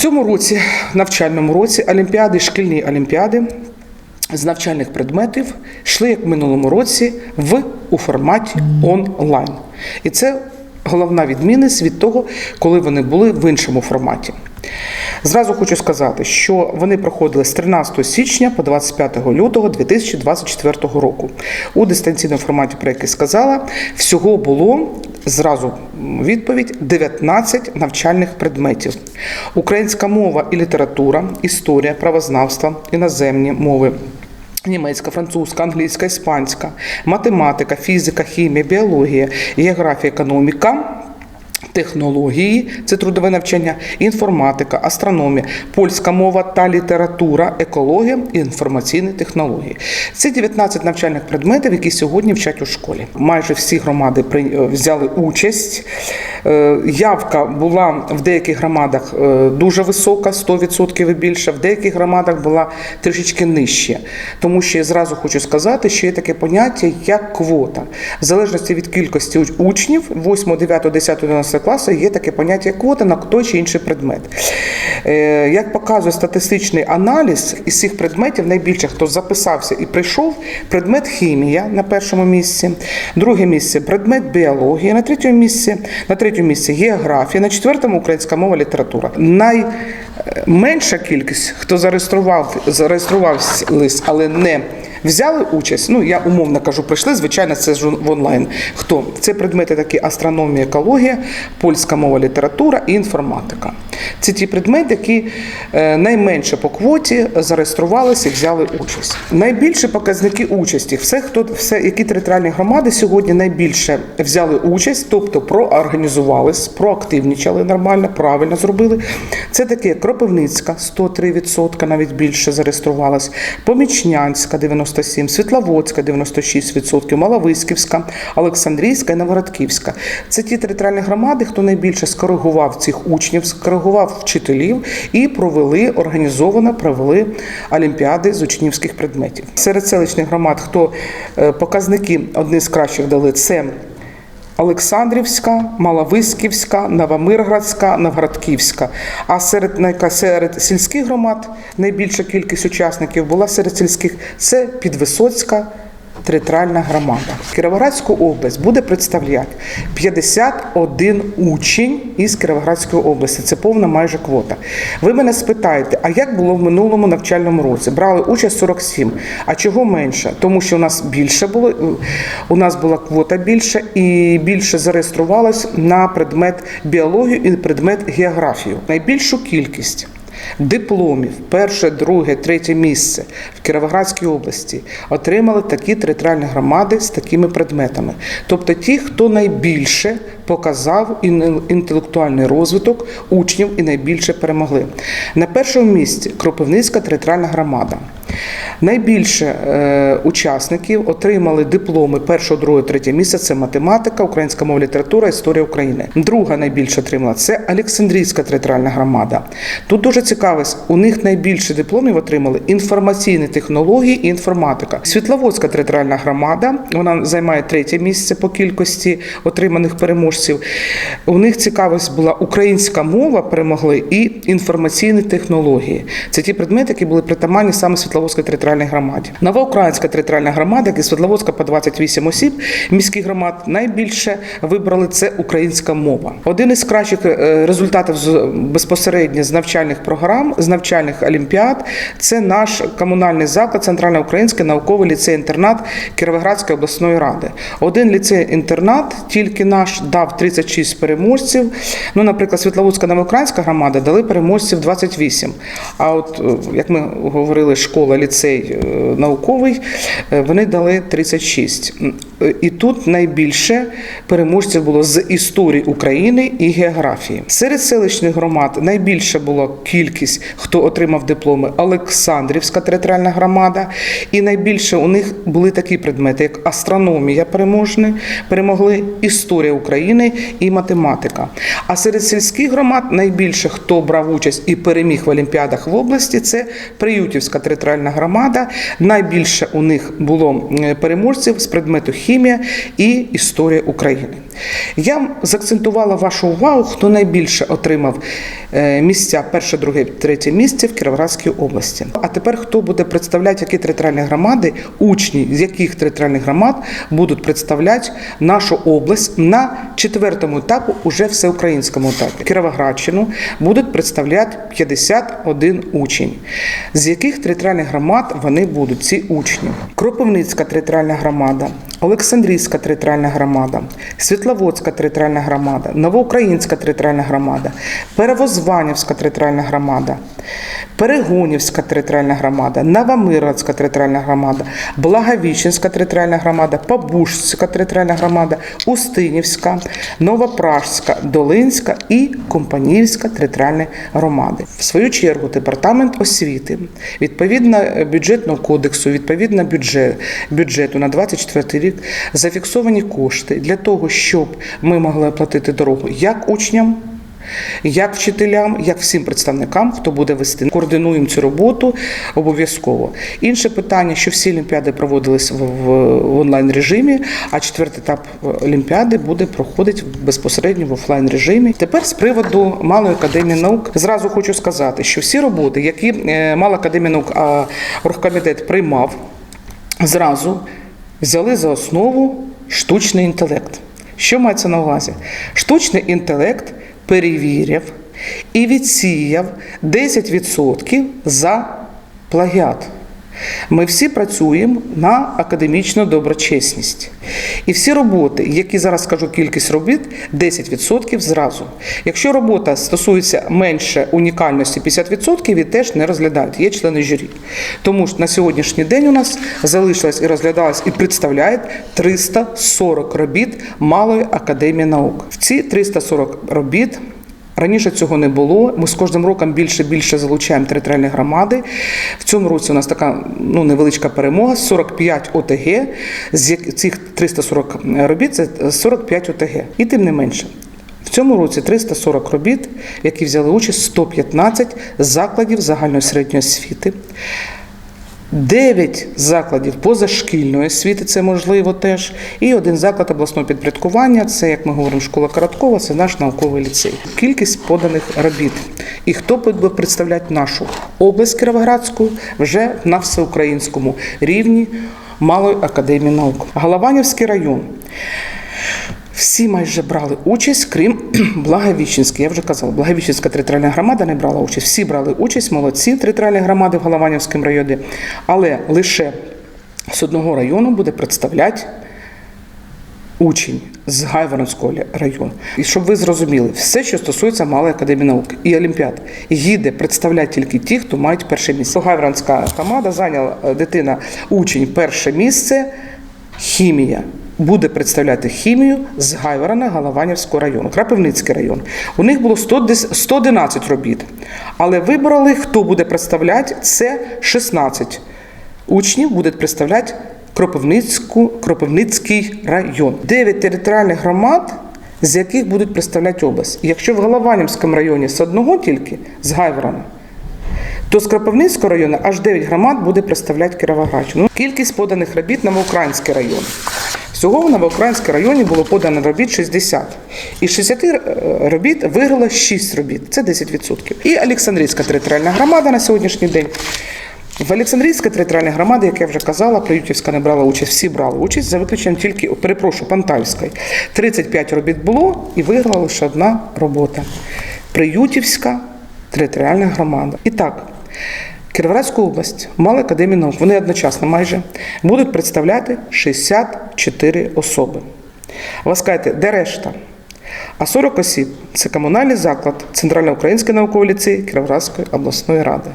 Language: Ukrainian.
цьому році, навчальному році, олімпіади, шкільні олімпіади з навчальних предметів йшли, як в минулому році, в у форматі онлайн. І це головна відмінність від того, коли вони були в іншому форматі. Зразу хочу сказати, що вони проходили з 13 січня по 25 лютого 2024 року. У дистанційному форматі, про який сказала, всього було зразу відповідь 19 навчальних предметів: українська мова і література, історія, правознавство, іноземні мови. Німецька, французька, англійська, іспанська, математика, фізика, хімія, біологія, географія, економіка, технології, це трудове навчання, інформатика, астрономія, польська мова та література, екологія і інформаційні технології. Це 19 навчальних предметів, які сьогодні вчать у школі. Майже всі громади взяли участь. Е, Явка була в деяких громадах е, дуже висока, 100% і більше, в деяких громадах була трішечки нижче. Тому що я зразу хочу сказати, що є таке поняття, як квота. В залежності від кількості учнів 8, 9, 10, 11 класу є таке поняття як квота на той чи інший предмет. Е, Як показує статистичний аналіз, із цих предметів найбільше хто записався і прийшов, предмет хімія на першому місці, друге місце предмет біологія, на третьому місці, на третьому місці географія, на четвертому українська мова, література. Найменша кількість, хто зареєстрував, зареєструвався, але не Взяли участь, ну я умовно кажу, прийшли. Звичайно, це ж в онлайн. Хто це предмети такі астрономія, екологія, польська мова, література і інформатика. Це ті предмети, які е, найменше по квоті зареєструвалися і взяли участь. Найбільше показники участі. Все, хто все, які територіальні громади сьогодні найбільше взяли участь, тобто проорганізувались, проактивнічали нормально, правильно зробили. Це таке Кропивницька, 103%, навіть більше зареєструвалась, Помічнянська 97, Світловодська 96%, Маловиськівська, Олександрійська і Новгородківська. Це ті територіальні громади, хто найбільше скоригував цих учнів, скоригував вчителів і провели організовано провели олімпіади з учнівських предметів. Серед селищних громад, хто е, показники одні з кращих дали, це Олександрівська, Малависківська, Новомирградська, Новгородківська. А серед серед сільських громад найбільша кількість учасників була серед сільських це Підвисоцька. Територіальна громада Кіровоградську область буде представляти 51 учень із Кіровоградської області. Це повна майже квота. Ви мене спитаєте, а як було в минулому навчальному році? Брали участь 47. А чого менше? Тому що у нас більше було, у нас була квота більше і більше зареєструвалось на предмет біологію і предмет географію. Найбільшу кількість. Дипломів перше, друге, третє місце в Кіровоградській області отримали такі територіальні громади з такими предметами. Тобто ті, хто найбільше показав ін- інтелектуальний розвиток учнів і найбільше перемогли. На першому місці Кропивницька територіальна громада. Найбільше е, учасників отримали дипломи першого, другого, третє місце. Це математика, українська мова, література, історія України. Друга найбільше отримала це Олександрійська територіальна громада. Тут дуже цікаво, у них найбільше дипломів отримали інформаційні технології і інформатика. Світловодська територіальна громада вона займає третє місце по кількості отриманих переможців. У них цікавість була українська мова, перемогли і інформаційні технології. Це ті предмети, які були притаманні саме Світловодській територіальній громаді. Новоукраїнська територіальна громада, і Світловодська по 28 осіб, міських громад найбільше вибрали це українська мова. Один із кращих е, результатів безпосередньо з навчальних програм, з навчальних олімпіад, це наш комунальний заклад, Центральноукраїнський науковий ліцей-інтернат Кіровоградської обласної ради. Один ліцей-інтернат, тільки наш дав 36 переможців. Ну, наприклад, Світловодська новоукраїнська громада дали переможців 28. А от, е, як ми говорили, школа, ліцей е, науковий, е, вони дали 36. Е, І тут найбільше переможців було з історії України і географії. Серед селищних громад найбільше було кількість, хто отримав дипломи Олександрівська територіальна громада, і найбільше у них були такі предмети, як астрономія переможні, перемогли історія України і математика. А серед сільських громад найбільше хто брав участь і переміг в олімпіадах в області, це Приютівська територіальна громада. Найбільше у них було переможців з предмету хімія і історія України. Я закцентувала вашу увагу, хто найбільше отримав е, місця перше, друге, третє місце в Кіровоградській області. А тепер хто буде представляти які територіальні громади, учні з яких територіальних громад будуть представляти нашу область на четвертому етапу, уже всеукраїнському етапі. Кіровоградщину будуть представляти 51 учень, з яких територіальних громад вони будуть ці учні. Кропивницька територіальна громада, Олександрійська територіальна громада, Світловодська територіальна громада, Новоукраїнська територіальна громада, Перевозванівська територіальна громада, Перегонівська територіальна громада, Новомировська територіальна громада, Благовіщенська територіальна громада, Побужська територіальна громада, Устинівська, Новопражська, Долинська і Компаніївська територіальні громади. В свою чергу департамент освіти відповідно бюджетного кодексу, відповідно бюджету на 24 рік зафіксовані кошти для того, щоб ми могли оплатити дорогу як учням. Як вчителям, як всім представникам, хто буде вести, координуємо цю роботу обов'язково. Інше питання, що всі олімпіади проводились в онлайн режимі, а четвертий етап олімпіади буде проходити безпосередньо в офлайн режимі. Тепер з приводу малої академії наук зразу хочу сказати, що всі роботи, які е, мала академія наук, а оргкомітет приймав, зразу взяли за основу штучний інтелект. Що мається на увазі? Штучний інтелект перевіряв і відсіяв 10% за плагіат. Ми всі працюємо на академічну доброчесність. І всі роботи, які зараз скажу кількість робіт, 10% зразу. Якщо робота стосується менше унікальності 50%, її теж не розглядають. Є члени журі. Тому що на сьогоднішній день у нас залишилось і розглядалось і представляють 340 робіт Малої академії наук. В ці 340 робіт. Раніше цього не було. Ми з кожним роком більше більше залучаємо територіальні громади. В цьому році у нас така ну, невеличка перемога 45 ОТГ. З цих 340 робіт це 45 ОТГ. І тим не менше. В цьому році 340 робіт, які взяли участь 115 закладів загальної середньої освіти. 9 закладів позашкільної освіти, це можливо теж, і один заклад обласного підпорядкування, це, як ми говоримо, школа Короткова, це наш науковий ліцей. Кількість поданих робіт. І хто буде представляти нашу область Кіровоградську вже на всеукраїнському рівні Малої академії наук. Голованівський район. Всі майже брали участь, крім Благовіщенської. Я вже казала, Благовіщенська територіальна громада не брала участь. Всі брали участь, молодці територіальні громади в Голованівському районі. Але лише з одного району буде представляти учень з Гайворонського району. І щоб ви зрозуміли, все, що стосується Малої академії наук і Олімпіад, їде представляти тільки ті, хто мають перше місце. Гайворонська громада зайняла е, дитина, учень перше місце. Хімія буде представляти хімію з Гайворона Голованівського району, Крапивницький район. У них було 111 робіт, але вибрали, хто буде представляти, це 16 учнів будуть представляти Кропивницьку, Кропивницький район. 9 територіальних громад, з яких будуть представляти область. Якщо в Голованівському районі з одного тільки, з Гайворона, то з Кропивницького району аж 9 громад буде представляти Кіровоградщину. Ну, Кількість поданих робіт на Новоукраїнський район. Всього в Новоукраїнському районі було подано робіт 60. Із 60 е, робіт виграло 6 робіт, це 10%. І Олександрійська територіальна громада на сьогоднішній день. В Олександрійській територіальній громаді, як я вже казала, Приютівська не брала участь, всі брали участь, за виключенням тільки, перепрошую, Пантальської. 35 робіт було і виграла лише одна робота. Приютівська територіальна громада. І так, Кіровоградську область, мали академію наук, вони одночасно майже будуть представляти 64 особи. Ви де решта? А 40 осіб це комунальний заклад Центральноукраїнський науковий ліцей Кіровоградської обласної ради.